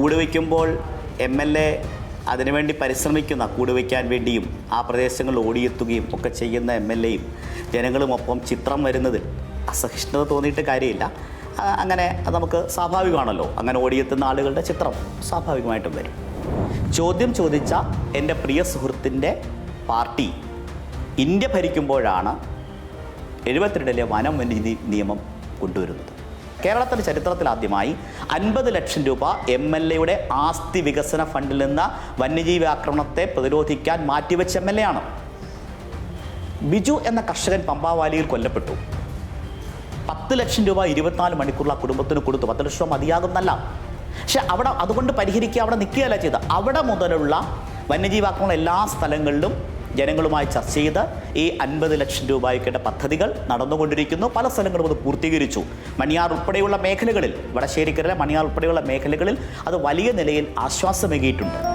കൂട് വയ്ക്കുമ്പോൾ M L A അതിനുവേണ്ടി പരിശ്രമിക്കുന്ന കൂട് വയ്ക്കാൻ വേണ്ടിയും ആ പ്രദേശങ്ങളിൽ ഓടിയെത്തുകയും ഒക്കെ ചെയ്യുന്ന എം എൽ എയും ജനങ്ങളുമൊപ്പം ചിത്രം വരുന്നതിൽ അസഹിഷ്ണുത തോന്നിയിട്ട് കാര്യമില്ല. അങ്ങനെ അത് നമുക്ക് സ്വാഭാവികമാണല്ലോ. അങ്ങനെ ഓടിയെത്തുന്ന ആളുകളുടെ ചിത്രം സ്വാഭാവികമായിട്ടും വരും. ചോദ്യം ചോദിച്ച എന്റെ പ്രിയ സുഹൃത്തിന്റെ പാർട്ടി ഇന്ത്യ ഭരിക്കുമ്പോഴാണ് എഴുപത്തിരണ്ടിലെ വനം നിയമം കൊണ്ടുവരുന്നത്. കേരളത്തിന്റെ ചരിത്രത്തിൽ ആദ്യമായി അൻപത് ലക്ഷം രൂപ എം എൽ എയുടെ ആസ്തി വികസന ഫണ്ടിൽ നിന്ന് വന്യജീവി ആക്രമണത്തെ പ്രതിരോധിക്കാൻ മാറ്റിവെച്ച എം എൽ എ ആണ്. ബിജു എന്ന കർഷകൻ പമ്പാവാലിയിൽ കൊല്ലപ്പെട്ടു. പത്ത് ലക്ഷം രൂപ ഇരുപത്തിനാല് മണിക്കൂറിൽ ആ കുടുംബത്തിന് കൊടുത്തു പത്ത് ലക്ഷം രൂപ മതിയാകുന്നല്ല. പക്ഷെ അവിടെ അതുകൊണ്ട് പരിഹരിക്കുക അവിടെ നിൽക്കുകയല്ല ചെയ്ത് അവിടെ മുതലുള്ള വന്യജീവാക്രമണം എല്ലാ സ്ഥലങ്ങളിലും ജനങ്ങളുമായി ചർച്ച ചെയ്ത് ഈ അൻപത് ലക്ഷം രൂപയ്ക്കേണ്ട പദ്ധതികൾ നടന്നുകൊണ്ടിരിക്കുന്നു. പല സ്ഥലങ്ങളും അത് പൂർത്തീകരിച്ചു. മണിയാർ ഉൾപ്പെടെയുള്ള മേഖലകളിൽ വടശ്ശേരിക്കരയിലെ മണിയാർ ഉൾപ്പെടെയുള്ള മേഖലകളിൽ അത് വലിയ നിലയിൽ ആശ്വാസമേകിയിട്ടുണ്ട്.